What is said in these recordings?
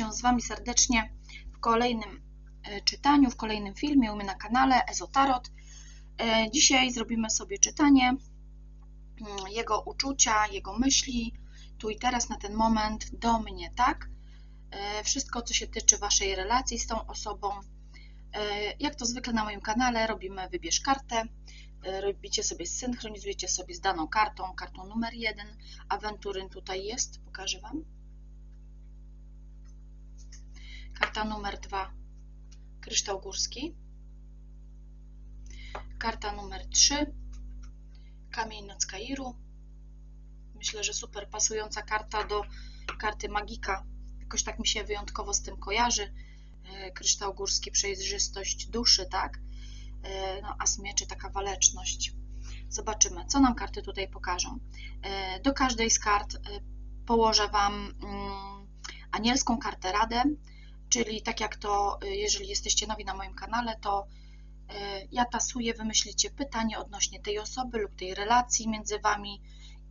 się z Wami serdecznie w kolejnym e, czytaniu, w kolejnym filmie u mnie na kanale Ezotarot. E, Dzisiaj zrobimy sobie czytanie mm, jego uczucia, jego myśli, tu i teraz na ten moment do mnie, tak? E, Wszystko, co się tyczy Waszej relacji z tą osobą. Jak to zwykle na moim kanale, robimy wybierz kartę, robicie sobie, synchronizujecie sobie z daną kartą, kartą numer jeden. Awenturyn tutaj jest, pokażę Wam. Karta numer dwa, kryształ górski. Karta numer trzy, kamień Nockairu. Myślę, że super pasująca karta do karty magika. Jakoś tak mi się wyjątkowo z tym kojarzy. E, Kryształ górski, przejrzystość duszy, tak? E, No, as mieczy, taka waleczność. Zobaczymy, co nam karty tutaj pokażą. E, Do każdej z kart położę Wam mm, anielską kartę radę, czyli tak jak to, e, jeżeli jesteście nowi na moim kanale, to e, ja tasuję, wymyślicie pytanie odnośnie tej osoby lub tej relacji między Wami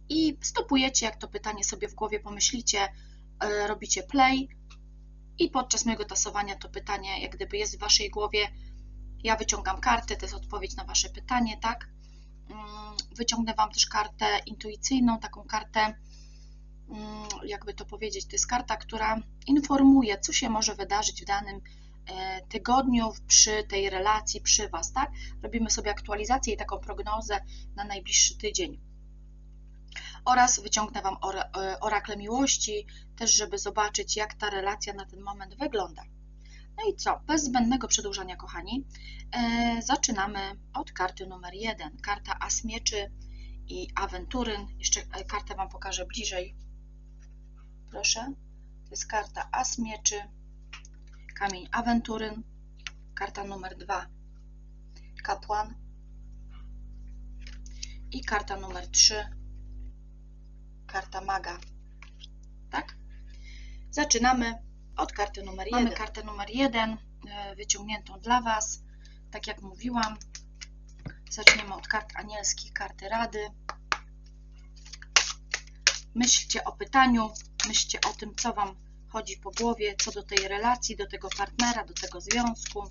i stopujecie, jak to pytanie sobie w głowie pomyślicie, e, robicie play i podczas mojego tasowania to pytanie jak gdyby jest w Waszej głowie, ja wyciągam kartę, to jest odpowiedź na Wasze pytanie, tak? Mm, Wyciągnę Wam też kartę intuicyjną, taką kartę, jakby to powiedzieć, to jest karta, która informuje, co się może wydarzyć w danym e, tygodniu przy tej relacji, przy Was, tak? Robimy sobie aktualizację i taką prognozę na najbliższy tydzień. Oraz wyciągnę Wam ora- e, orakle miłości, też żeby zobaczyć, jak ta relacja na ten moment wygląda. No i co? Bez zbędnego przedłużania, kochani, e, zaczynamy od karty numer jeden. Karta As Mieczy i Awenturyn. Jeszcze e, kartę Wam pokażę bliżej. Proszę. To jest karta As Mieczy, kamień Awenturyn. Karta numer dwa. Kapłan. I karta numer trzy. Karta Maga. Tak? Zaczynamy od karty numer jeden. Mamy kartę numer jeden e, wyciągniętą dla Was. Tak jak mówiłam, zaczniemy od kart anielskich, karty rady. Myślcie o pytaniu, myślcie o tym, co Wam chodzi po głowie, co do tej relacji, do tego partnera, do tego związku.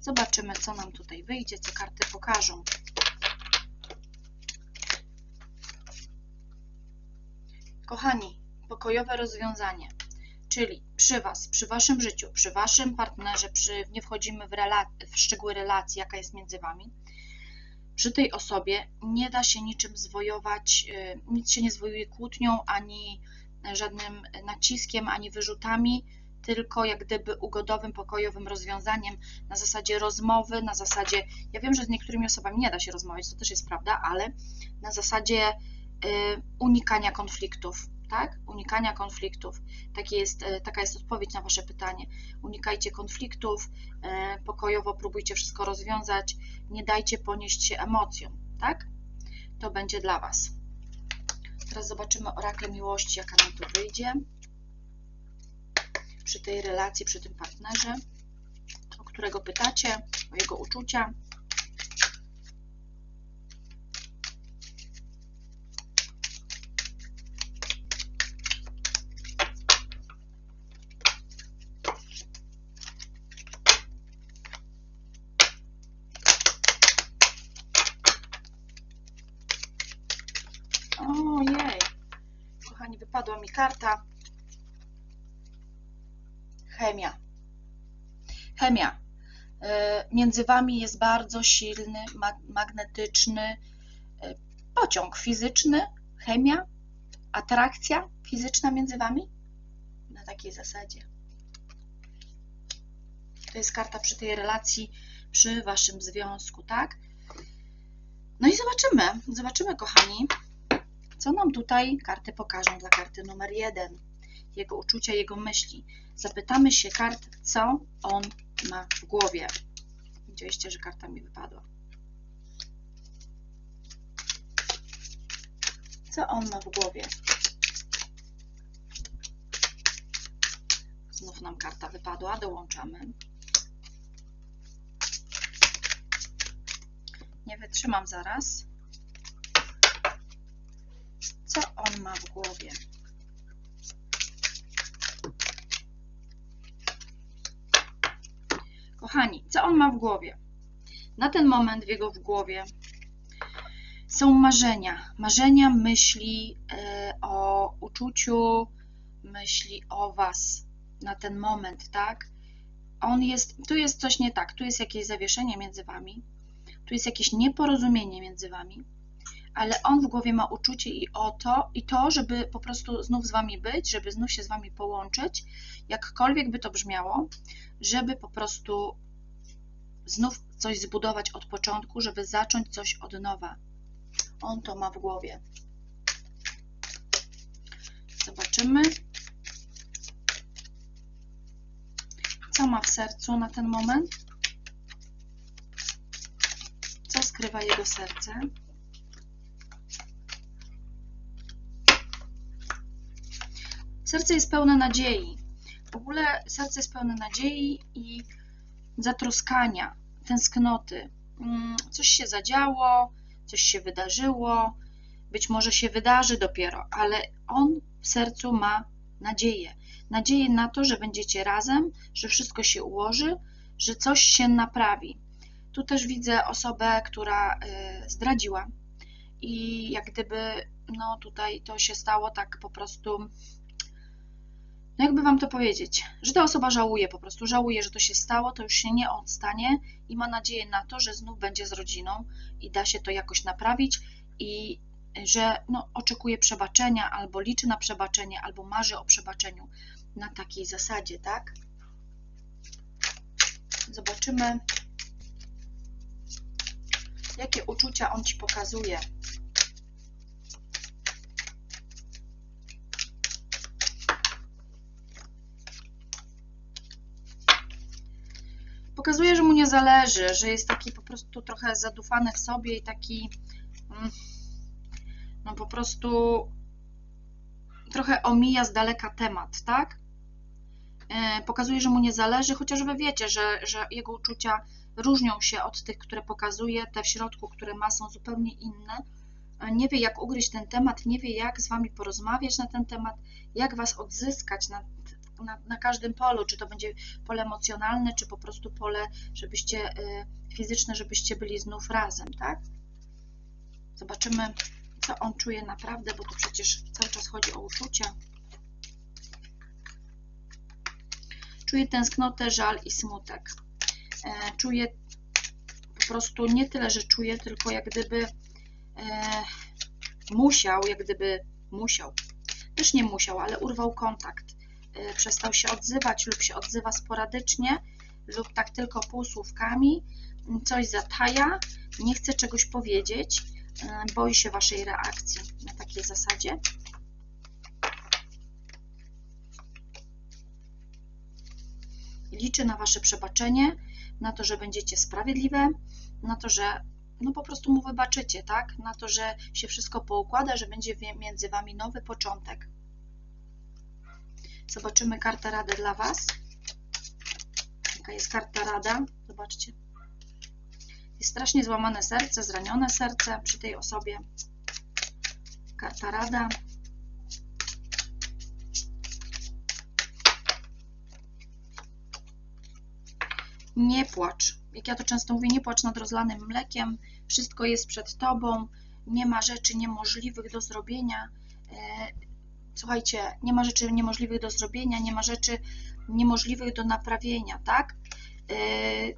Zobaczymy, co nam tutaj wyjdzie, co karty pokażą. Kochani, pokojowe rozwiązanie, czyli przy Was, przy Waszym życiu, przy Waszym partnerze, przy, nie wchodzimy w, w szczegóły relacji, jaka jest między Wami, przy tej osobie nie da się niczym zwojować, y, nic się nie zwojuje kłótnią, ani żadnym naciskiem, ani wyrzutami, tylko jak gdyby ugodowym, pokojowym rozwiązaniem na zasadzie rozmowy, na zasadzie, ja wiem, że z niektórymi osobami nie da się rozmawiać, to też jest prawda, ale na zasadzie y, unikania konfliktów, tak? Unikania konfliktów. Taki jest, y, taka jest odpowiedź na Wasze pytanie. Unikajcie konfliktów, y, pokojowo próbujcie wszystko rozwiązać, nie dajcie ponieść się emocjom, tak? To będzie dla Was. Teraz zobaczymy orakle miłości, jaka nam tu wyjdzie przy tej relacji, przy tym partnerze, o którego pytacie, o jego uczucia. Ojej, kochani, wypadła mi karta. Chemia. Chemia. E, Między Wami jest bardzo silny, ma- magnetyczny e, pociąg fizyczny, chemia, atrakcja fizyczna między Wami na takiej zasadzie. To jest karta przy tej relacji, przy Waszym związku, tak? No i zobaczymy, zobaczymy, kochani, co nam tutaj karty pokażą dla karty numer jeden. Jego uczucia, jego myśli. Zapytamy się kart, co on ma w głowie. Widzieliście, że karta mi wypadła. Co on ma w głowie? Znów nam karta wypadła, dołączamy. Nie wytrzymam zaraz. Co on ma w głowie? Kochani, co on ma w głowie? Na ten moment w jego w głowie są marzenia. Marzenia, myśli e, o uczuciu, myśli o Was na ten moment, tak? On jest, tu jest coś nie tak, tu jest jakieś zawieszenie między Wami, tu jest jakieś nieporozumienie między Wami, ale on w głowie ma uczucie i o to, i to, żeby po prostu znów z Wami być, żeby znów się z Wami połączyć, jakkolwiek by to brzmiało, żeby po prostu znów coś zbudować od początku, żeby zacząć coś od nowa. On to ma w głowie. Zobaczymy, co ma w sercu na ten moment. Co skrywa jego serce? Serce jest pełne nadziei. W ogóle serce jest pełne nadziei i zatroskania, tęsknoty. Mm, Coś się zadziało, coś się wydarzyło, być może się wydarzy dopiero, ale on w sercu ma nadzieję. Nadzieję na to, że będziecie razem, że wszystko się ułoży, że coś się naprawi. Tu też widzę osobę, która y, zdradziła i jak gdyby no tutaj to się stało tak po prostu no jakby wam to powiedzieć, że ta osoba żałuje po prostu, żałuje, że to się stało, to już się nie odstanie i ma nadzieję na to, że znów będzie z rodziną i da się to jakoś naprawić i że no, oczekuje przebaczenia, albo liczy na przebaczenie, albo marzy o przebaczeniu na takiej zasadzie, tak? Zobaczymy, jakie uczucia on ci pokazuje. Pokazuje, że mu nie zależy, że jest taki po prostu trochę zadufany w sobie i taki mm, no po prostu trochę omija z daleka temat, tak? E, Pokazuje, że mu nie zależy, chociaż wy wiecie, że, że jego uczucia różnią się od tych, które pokazuje, te w środku, które ma, są zupełnie inne. E, Nie wie, jak ugryźć ten temat, nie wie, jak z wami porozmawiać na ten temat, jak was odzyskać na, na, na każdym polu, czy to będzie pole emocjonalne, czy po prostu pole, żebyście e, fizyczne, żebyście byli znów razem, tak? Zobaczymy, co on czuje naprawdę, bo tu przecież cały czas chodzi o uczucia. Czuje tęsknotę, żal i smutek. E, Czuje po prostu nie tyle, że czuje, tylko jak gdyby e, musiał, jak gdyby musiał. Też nie musiał, ale urwał kontakt. E, Przestał się odzywać lub się odzywa sporadycznie lub tak tylko półsłówkami. Coś zataja, nie chce czegoś powiedzieć, e, boi się Waszej reakcji na takiej zasadzie. Liczy na Wasze przebaczenie, na to, że będziecie sprawiedliwe, na to, że no po prostu mu wybaczycie, tak? Na to, że się wszystko poukłada, że będzie między Wami nowy początek. Zobaczymy kartę rady dla Was. Jaka jest karta rada? Zobaczcie. Jest strasznie złamane serce, zranione serce przy tej osobie. Karta rada. Nie płacz. Jak ja to często mówię, nie płacz nad rozlanym mlekiem. Wszystko jest przed tobą. Nie ma rzeczy niemożliwych do zrobienia. Słuchajcie, nie ma rzeczy niemożliwych do zrobienia, nie ma rzeczy niemożliwych do naprawienia, tak? E,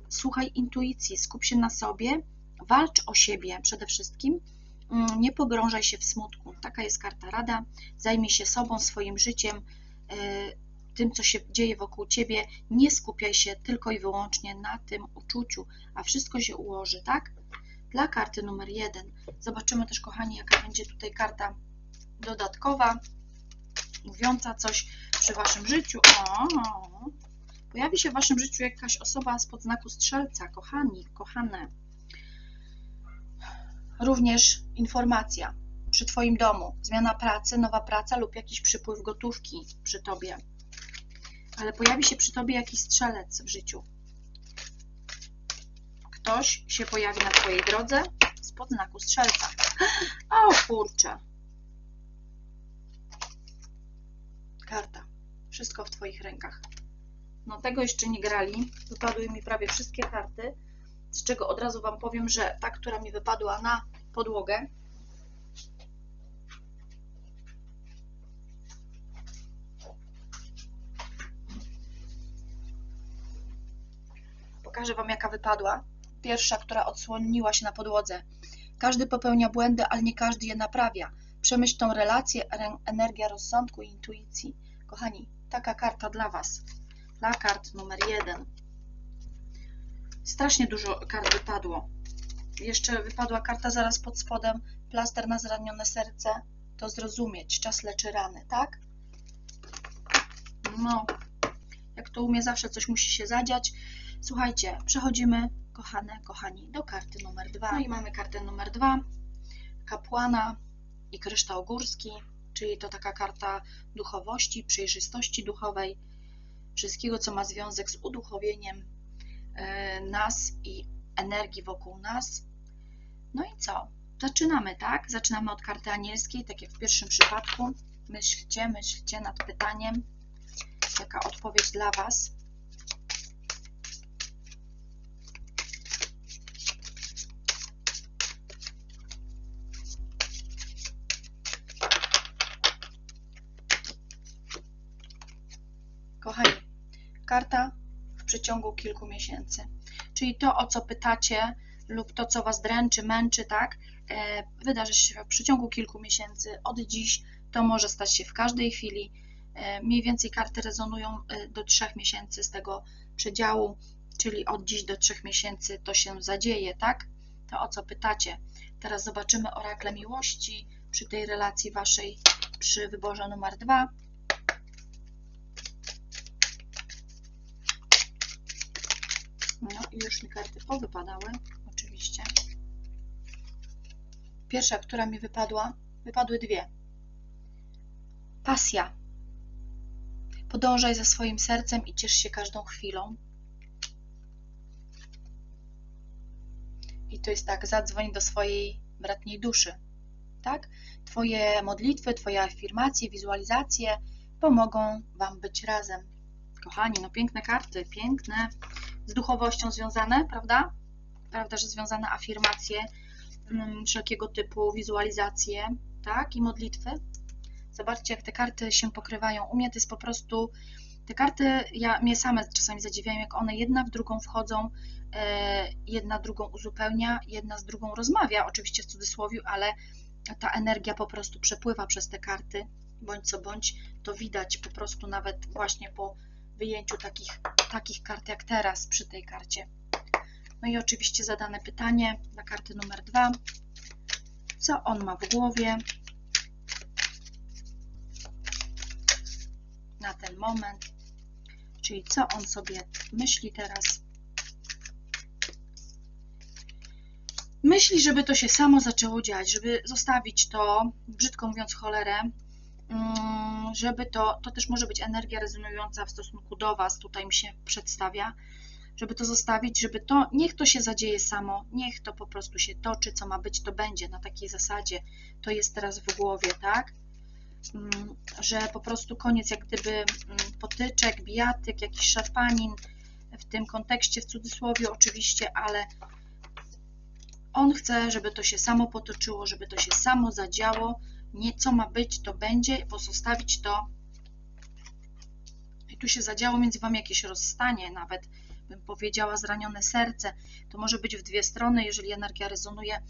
Słuchaj intuicji, skup się na sobie, walcz o siebie przede wszystkim. Mm, Nie pogrążaj się w smutku. Taka jest karta rada. Zajmij się sobą, swoim życiem, e, tym, co się dzieje wokół ciebie. Nie skupiaj się tylko i wyłącznie na tym uczuciu, a wszystko się ułoży, tak? Dla karty numer jeden. Zobaczymy też, kochani, jaka będzie tutaj karta dodatkowa, mówiąca coś przy waszym życiu. O, pojawi się w waszym życiu jakaś osoba spod znaku strzelca, kochani, kochane. Również informacja przy Twoim domu, zmiana pracy, nowa praca lub jakiś przypływ gotówki przy Tobie. Ale pojawi się przy Tobie jakiś strzelec w życiu. Ktoś się pojawi na Twojej drodze spod znaku strzelca. O kurczę. Karta. Wszystko w Twoich rękach. No tego jeszcze nie grali. Wypadły mi prawie wszystkie karty, z czego od razu Wam powiem, że ta, która mi wypadła na podłogę, Pokażę Wam, jaka wypadła. Pierwsza, która odsłoniła się na podłodze. Każdy popełnia błędy, ale nie każdy je naprawia. Przemyśl tą relację, re- energia rozsądku i intuicji. Kochani, taka karta dla Was. Dla kart numer jeden. Strasznie dużo kart wypadło. Jeszcze wypadła karta zaraz pod spodem. Plaster na zranione serce. To zrozumieć. Czas leczy rany, tak? No, jak to umie, zawsze coś musi się zadziać. Słuchajcie, przechodzimy, kochane, kochani, do karty numer dwa. No i mamy kartę numer dwa, kapłana i kryształ górski, czyli to taka karta duchowości, przejrzystości duchowej, wszystkiego, co ma związek z uduchowieniem e, nas i energii wokół nas. No i co? Zaczynamy, tak? Zaczynamy od karty anielskiej, tak jak w pierwszym przypadku. Myślcie, myślcie nad pytaniem, jaka odpowiedź dla Was. Kochani, karta w przeciągu kilku miesięcy. Czyli to, o co pytacie, lub to, co Was dręczy, męczy, tak, e, wydarzy się w przeciągu kilku miesięcy. Od dziś to może stać się w każdej chwili. E, Mniej więcej karty rezonują e, do trzech miesięcy z tego przedziału, czyli od dziś do trzech miesięcy to się zadzieje, tak? To, o co pytacie. Teraz zobaczymy orakle miłości przy tej relacji Waszej, przy wyborze numer dwa. No i już mi karty powypadały, oczywiście. Pierwsza, która mi wypadła, wypadły dwie. Pasja. Podążaj za swoim sercem i ciesz się każdą chwilą. I to jest tak, zadzwoń do swojej bratniej duszy. Tak? Twoje modlitwy, Twoje afirmacje, wizualizacje pomogą Wam być razem. Kochani, no piękne karty, piękne z duchowością związane, prawda? Prawda, że związane afirmacje, mm, wszelkiego typu wizualizacje, tak? I modlitwy. Zobaczcie, jak te karty się pokrywają. U mnie to jest po prostu. Te karty, ja mnie same czasami zadziwiają, jak one jedna w drugą wchodzą, e, jedna drugą uzupełnia, jedna z drugą rozmawia, oczywiście w cudzysłowie, ale ta energia po prostu przepływa przez te karty, bądź co bądź, to widać po prostu nawet właśnie po wyjęciu takich, takich kart jak teraz przy tej karcie. No i oczywiście zadane pytanie dla karty numer dwa. Co on ma w głowie na ten moment? Czyli co on sobie myśli teraz? Myśli, żeby to się samo zaczęło dziać, żeby zostawić to, brzydko mówiąc, cholerę, mm, żeby to, to też może być energia rezonująca w stosunku do Was, tutaj mi się przedstawia, żeby to zostawić, żeby to, niech to się zadzieje samo, niech to po prostu się toczy, co ma być, to będzie na takiej zasadzie, to jest teraz w głowie, tak? Mm, Że po prostu koniec jak gdyby mm, potyczek, bijatyk, jakiś szarpanin, w tym kontekście, w cudzysłowie oczywiście, ale on chce, żeby to się samo potoczyło, żeby to się samo zadziało, nie co ma być, to będzie, pozostawić to. I tu się zadziało między Wami jakieś rozstanie, nawet bym powiedziała zranione serce. To może być w dwie strony, jeżeli energia rezonuje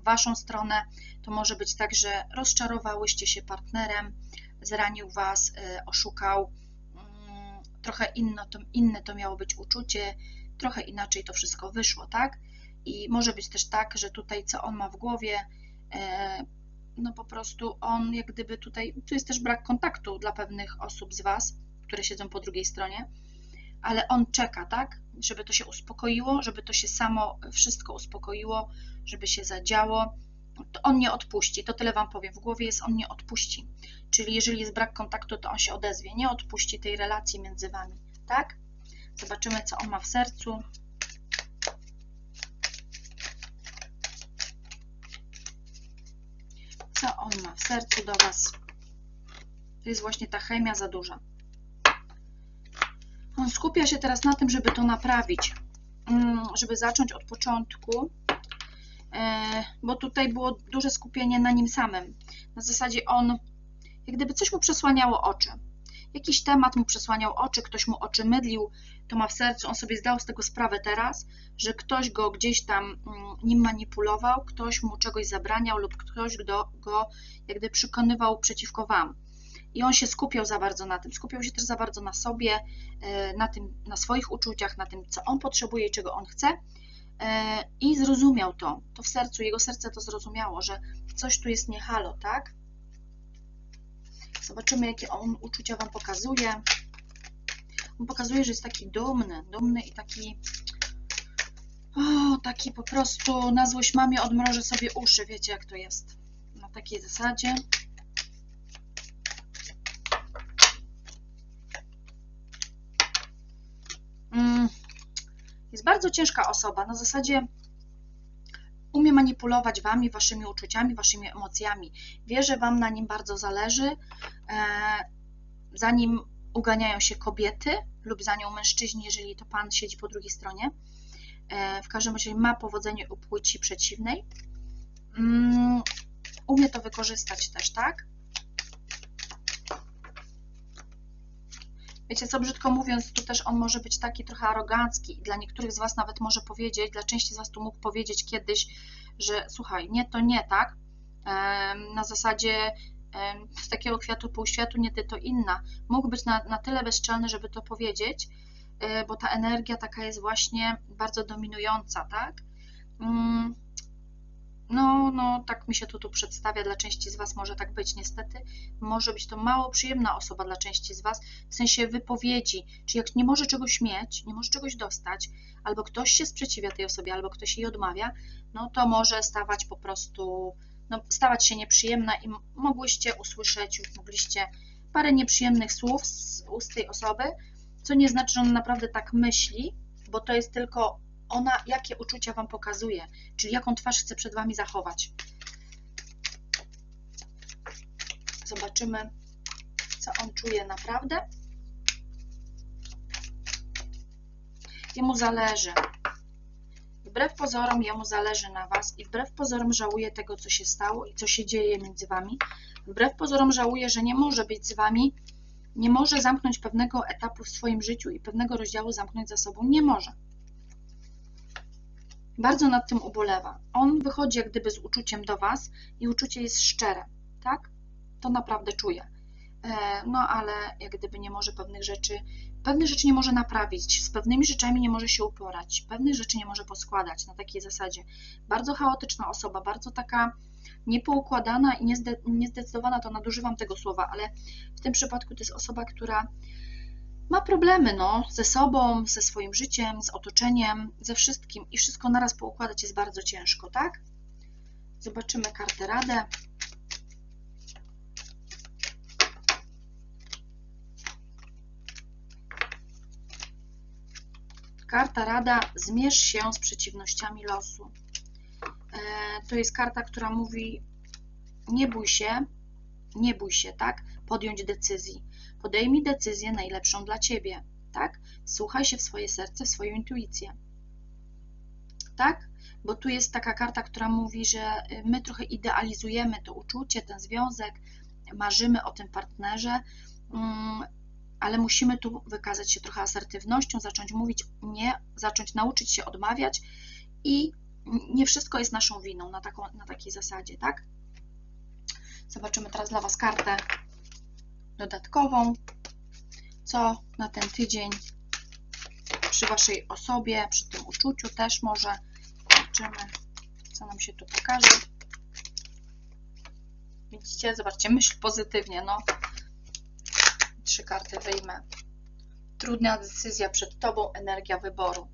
w Waszą stronę, to może być tak, że rozczarowałyście się partnerem, zranił Was, y, oszukał, mm, trochę inno, to, inne to miało być uczucie, trochę inaczej to wszystko wyszło, tak? I może być też tak, że tutaj co on ma w głowie, e, no po prostu on jak gdyby tutaj, tu jest też brak kontaktu dla pewnych osób z Was, które siedzą po drugiej stronie, ale on czeka, tak, żeby to się uspokoiło, żeby to się samo wszystko uspokoiło, żeby się zadziało, to on nie odpuści, to tyle Wam powiem, w głowie jest on nie odpuści, czyli jeżeli jest brak kontaktu, to on się odezwie, nie odpuści tej relacji między Wami, tak? Zobaczymy, co on ma w sercu. Co on ma w sercu do Was? To jest właśnie ta chemia za duża. On skupia się teraz na tym, żeby to naprawić, Mm, żeby zacząć od początku, e, bo tutaj było duże skupienie na nim samym. Na zasadzie on, jak gdyby coś mu przesłaniało oczy. Jakiś temat mu przesłaniał oczy, ktoś mu oczy mydlił, to ma w sercu, on sobie zdał z tego sprawę teraz, że ktoś go gdzieś tam mm, nim manipulował, ktoś mu czegoś zabraniał lub ktoś go, go jak gdyby przekonywał przeciwko wam. I on się skupiał za bardzo na tym, skupiał się też za bardzo na sobie, e, na tym, na swoich uczuciach, na tym, co on potrzebuje i czego on chce. E, I zrozumiał to, to w sercu, jego serce to zrozumiało, że coś tu jest nie halo, tak? Zobaczymy, jakie on uczucia Wam pokazuje. On pokazuje, że jest taki dumny, dumny i taki, o, taki po prostu na złość mamie odmroży sobie uszy, wiecie jak to jest. Na takiej zasadzie. Mm, Jest bardzo ciężka osoba, na zasadzie umie manipulować Wami, Waszymi uczuciami, Waszymi emocjami. Wie, że Wam na nim bardzo zależy, e, za nim uganiają się kobiety lub za nią mężczyźni, jeżeli to Pan siedzi po drugiej stronie. E, W każdym razie ma powodzenie u płci przeciwnej. Mm, Umie to wykorzystać też, tak? Wiecie co, brzydko mówiąc, tu też on może być taki trochę arogancki i dla niektórych z Was nawet może powiedzieć, dla części z Was tu mógł powiedzieć kiedyś, że słuchaj, nie to nie, tak? Na zasadzie z takiego kwiatu półświatu nie ty to inna. Mógł być na, na tyle bezczelny, żeby to powiedzieć, e, bo ta energia taka jest właśnie bardzo dominująca, tak? No, no, tak mi się to tu przedstawia. Dla części z Was może tak być, niestety. Może być to mało przyjemna osoba dla części z Was, w sensie wypowiedzi. Czy jak nie może czegoś mieć, nie może czegoś dostać, albo ktoś się sprzeciwia tej osobie, albo ktoś jej odmawia, no to może stawać po prostu, no, stawać się nieprzyjemna i mogłyście usłyszeć, już mogliście parę nieprzyjemnych słów z ust tej osoby, co nie znaczy, że ona naprawdę tak myśli, bo to jest tylko ona, jakie uczucia Wam pokazuje, czyli jaką twarz chce przed Wami zachować. Zobaczymy, co on czuje naprawdę. Jemu zależy. Wbrew pozorom, jemu zależy na Was i wbrew pozorom żałuje tego, co się stało i co się dzieje między Wami. Wbrew pozorom żałuje, że nie może być z Wami, nie może zamknąć pewnego etapu w swoim życiu i pewnego rozdziału zamknąć za sobą. Nie może bardzo nad tym ubolewa. On wychodzi jak gdyby z uczuciem do Was i uczucie jest szczere, tak? To naprawdę czuje. No ale jak gdyby nie może pewnych rzeczy, pewnych rzeczy nie może naprawić, z pewnymi rzeczami nie może się uporać, pewnych rzeczy nie może poskładać na takiej zasadzie. Bardzo chaotyczna osoba, bardzo taka niepoukładana i niezde, niezdecydowana, to nadużywam tego słowa, ale w tym przypadku to jest osoba, która ma problemy no, ze sobą, ze swoim życiem, z otoczeniem, ze wszystkim i wszystko naraz poukładać jest bardzo ciężko, tak? Zobaczymy kartę Radę. Karta Rada zmierz się z przeciwnościami losu. E, To jest karta, która mówi nie bój się, nie bój się, tak? Podjąć decyzji. Podejmij decyzję najlepszą dla ciebie, tak? Słuchaj się w swoje serce, w swoją intuicję. Tak? Bo tu jest taka karta, która mówi, że y, my trochę idealizujemy to uczucie, ten związek, marzymy o tym partnerze, mm, ale musimy tu wykazać się trochę asertywnością, zacząć mówić nie, zacząć nauczyć się odmawiać i nie wszystko jest naszą winą na, taką, na takiej zasadzie, tak? Zobaczymy teraz dla Was kartę dodatkową, co na ten tydzień przy Waszej osobie, przy tym uczuciu też może. Zobaczymy, co nam się tu pokaże. Widzicie? Zobaczcie, myśl pozytywnie, no. Trzy karty wyjmę. Trudna decyzja przed Tobą, energia wyboru.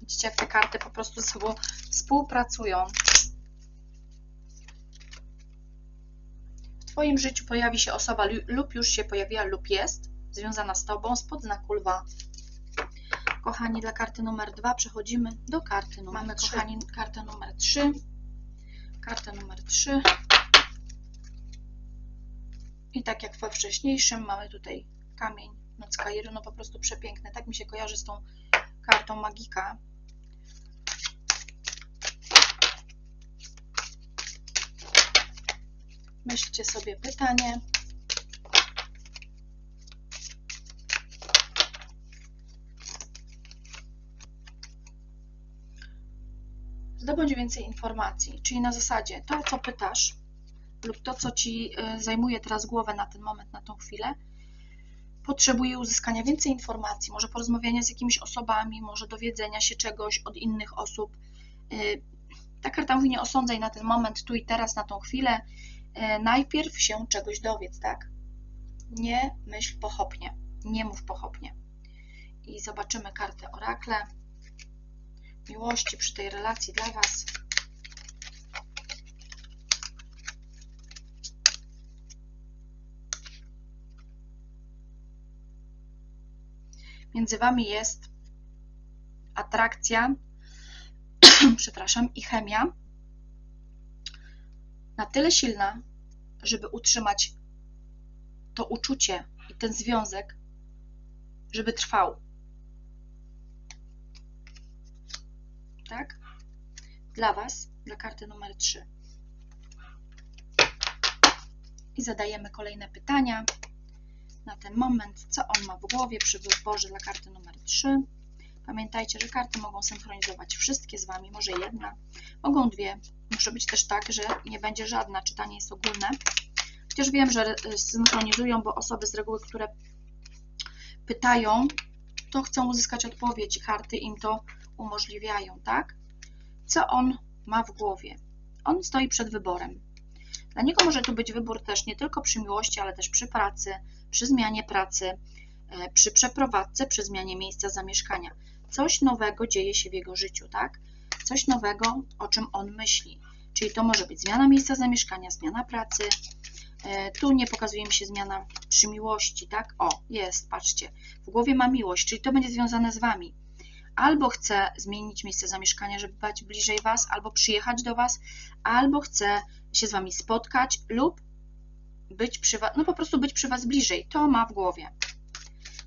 Widzicie, jak te karty po prostu ze sobą współpracują. Twoim życiu pojawi się osoba lu- lub już się pojawiła lub jest związana z Tobą spod znaku lwa. Kochani, dla karty numer dwa przechodzimy do karty numer Mamy, trzy. kochani, kartę numer 3. Kartę numer 3. I tak jak we wcześniejszym mamy tutaj kamień Noc Kairu, no po prostu przepiękne. Tak mi się kojarzy z tą kartą Magika. Myślcie sobie pytanie. Zdobądź więcej informacji, czyli na zasadzie to, co pytasz, lub to, co ci y, zajmuje teraz głowę na ten moment, na tą chwilę, potrzebuje uzyskania więcej informacji, może porozmawiania z jakimiś osobami, może dowiedzenia się czegoś od innych osób. Y, Ta karta mówi, nie osądzaj na ten moment, tu i teraz, na tą chwilę. Y, Najpierw się czegoś dowiedz, tak? Nie myśl pochopnie, nie mów pochopnie. I zobaczymy kartę orakle miłości przy tej relacji dla Was. Między Wami jest atrakcja, przepraszam, i chemia na tyle silna, żeby utrzymać to uczucie i ten związek, żeby trwał. tak? Dla Was, dla karty numer 3. I zadajemy kolejne pytania na ten moment, co on ma w głowie przy wyborze dla karty numer 3. Pamiętajcie, że karty mogą synchronizować wszystkie z Wami, może jedna, mogą dwie. Może być też tak, że nie będzie żadna, czytanie jest ogólne. Chociaż wiem, że synchronizują, bo osoby z reguły, które pytają, to chcą uzyskać odpowiedź karty im to umożliwiają, tak? Co on ma w głowie? On stoi przed wyborem. Dla niego może tu być wybór też nie tylko przy miłości, ale też przy pracy, przy zmianie pracy, e, przy przeprowadzce, przy zmianie miejsca zamieszkania. Coś nowego dzieje się w jego życiu, tak? Coś nowego, o czym on myśli. Czyli to może być zmiana miejsca zamieszkania, zmiana pracy. E, tu nie pokazuje mi się zmiana przy miłości, tak? O, jest, patrzcie. W głowie ma miłość, czyli to będzie związane z Wami albo chce zmienić miejsce zamieszkania, żeby być bliżej Was, albo przyjechać do Was, albo chce się z Wami spotkać lub być przy Was, no po prostu być przy Was bliżej. To ma w głowie.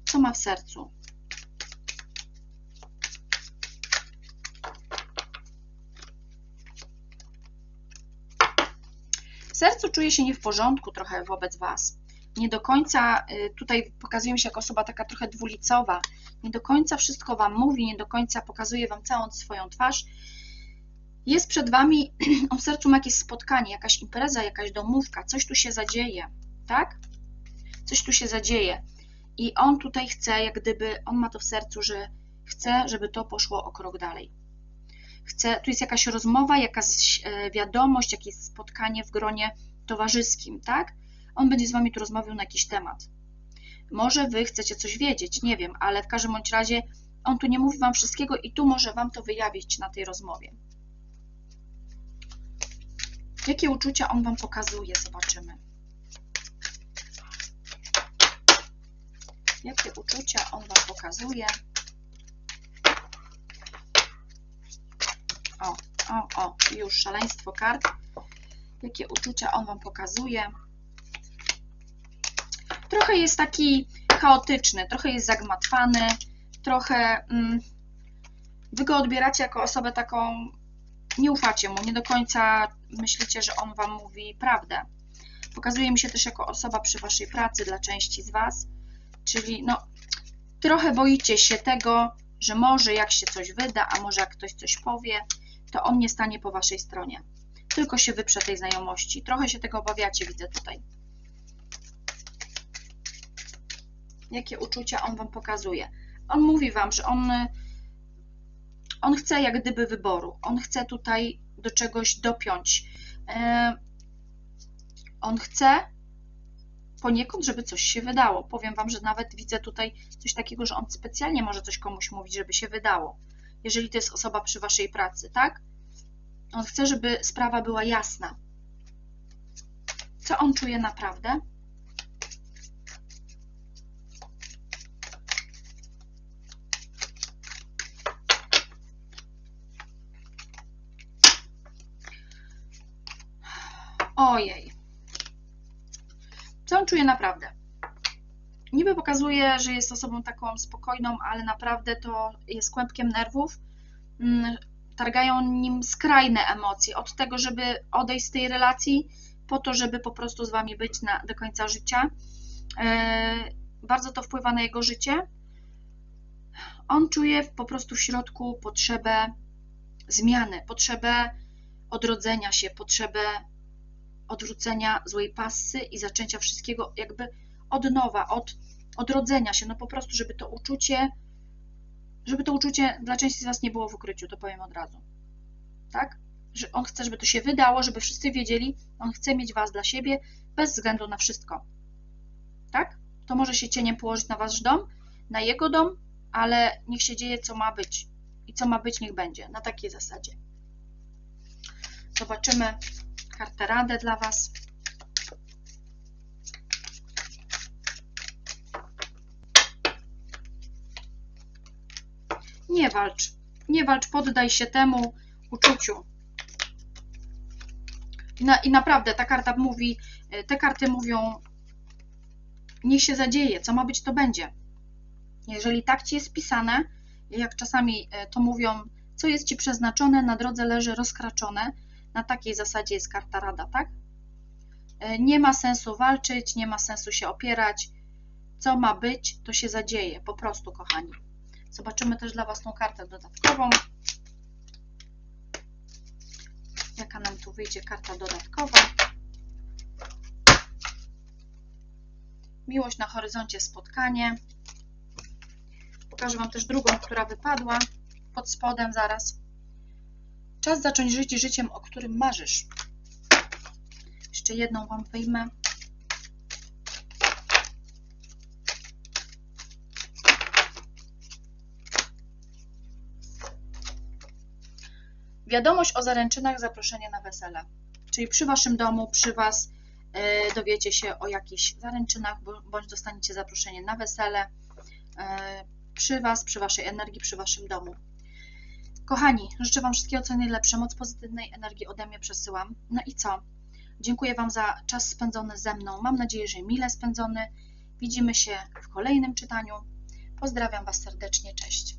Co ma w sercu? Sercu czuje się nie w porządku trochę wobec Was. Nie do końca, y, tutaj pokazuje mi się jako osoba taka trochę dwulicowa, nie do końca wszystko Wam mówi, nie do końca pokazuje Wam całą swoją twarz. Jest przed Wami, w sercu ma jakieś spotkanie, jakaś impreza, jakaś domówka, coś tu się zadzieje, tak? Coś tu się zadzieje. I on tutaj chce, jak gdyby, on ma to w sercu, że chce, żeby to poszło o krok dalej. Chce, tu jest jakaś rozmowa, jakaś e, wiadomość, jakieś spotkanie w gronie towarzyskim, tak? On będzie z Wami tu rozmawiał na jakiś temat. Może Wy chcecie coś wiedzieć, nie wiem, ale w każdym bądź razie on tu nie mówi Wam wszystkiego i tu może Wam to wyjawić na tej rozmowie. Jakie uczucia on Wam pokazuje? Zobaczymy. Jakie uczucia on Wam pokazuje? O, o, o, już szaleństwo kart. Jakie uczucia on Wam pokazuje? trochę jest taki chaotyczny, trochę jest zagmatwany, trochę mm, wy go odbieracie jako osobę taką, nie ufacie mu, nie do końca myślicie, że on wam mówi prawdę. Pokazuje mi się też jako osoba przy waszej pracy dla części z was, czyli no, trochę boicie się tego, że może jak się coś wyda, a może jak ktoś coś powie, to on nie stanie po waszej stronie. Tylko się wyprze tej znajomości. Trochę się tego obawiacie, widzę tutaj. jakie uczucia on Wam pokazuje. On mówi Wam, że on, on chce jak gdyby wyboru, on chce tutaj do czegoś dopiąć. E, on chce poniekąd, żeby coś się wydało. Powiem Wam, że nawet widzę tutaj coś takiego, że on specjalnie może coś komuś mówić, żeby się wydało. Jeżeli to jest osoba przy Waszej pracy, tak? On chce, żeby sprawa była jasna. Co on czuje naprawdę? Ojej. Co on czuje naprawdę? Niby pokazuje, że jest osobą taką spokojną, ale naprawdę to jest kłębkiem nerwów. Mm, Targają nim skrajne emocje, od tego, żeby odejść z tej relacji, po to, żeby po prostu z wami być na, do końca życia. E, Bardzo to wpływa na jego życie. On czuje po prostu w środku potrzebę zmiany, potrzebę odrodzenia się, potrzebę odwrócenia złej passy i zaczęcia wszystkiego jakby od nowa, od odrodzenia się, no po prostu, żeby to uczucie, żeby to uczucie dla części z Was nie było w ukryciu, to powiem od razu. Tak? Że on chce, żeby to się wydało, żeby wszyscy wiedzieli, on chce mieć Was dla siebie bez względu na wszystko. Tak? To może się cieniem położyć na Wasz dom, na jego dom, ale niech się dzieje, co ma być. I co ma być, niech będzie. Na takiej zasadzie. Zobaczymy kartę radę dla Was. Nie walcz. Nie walcz, poddaj się temu uczuciu. I, na, I naprawdę ta karta mówi, te karty mówią, niech się zadzieje, co ma być, to będzie. Jeżeli tak ci jest pisane, jak czasami e, to mówią, co jest ci przeznaczone, na drodze leży rozkraczone, na takiej zasadzie jest karta rada, tak? E, Nie ma sensu walczyć, nie ma sensu się opierać. Co ma być, to się zadzieje, po prostu, kochani. Zobaczymy też dla Was tą kartę dodatkową. Jaka nam tu wyjdzie karta dodatkowa? Miłość na horyzoncie, spotkanie. Pokażę Wam też drugą, która wypadła pod spodem zaraz. Czas zacząć żyć życiem, o którym marzysz. Jeszcze jedną Wam wyjmę. Wiadomość o zaręczynach, zaproszenie na wesele. Czyli przy Waszym domu, przy Was e, dowiecie się o jakichś zaręczynach, bądź dostaniecie zaproszenie na wesele e, przy Was, przy Waszej energii, przy Waszym domu. Kochani, życzę Wam wszystkiego co najlepsze, moc pozytywnej energii ode mnie przesyłam. No i co? Dziękuję Wam za czas spędzony ze mną. Mam nadzieję, że mile spędzony. Widzimy się w kolejnym czytaniu. Pozdrawiam Was serdecznie. Cześć.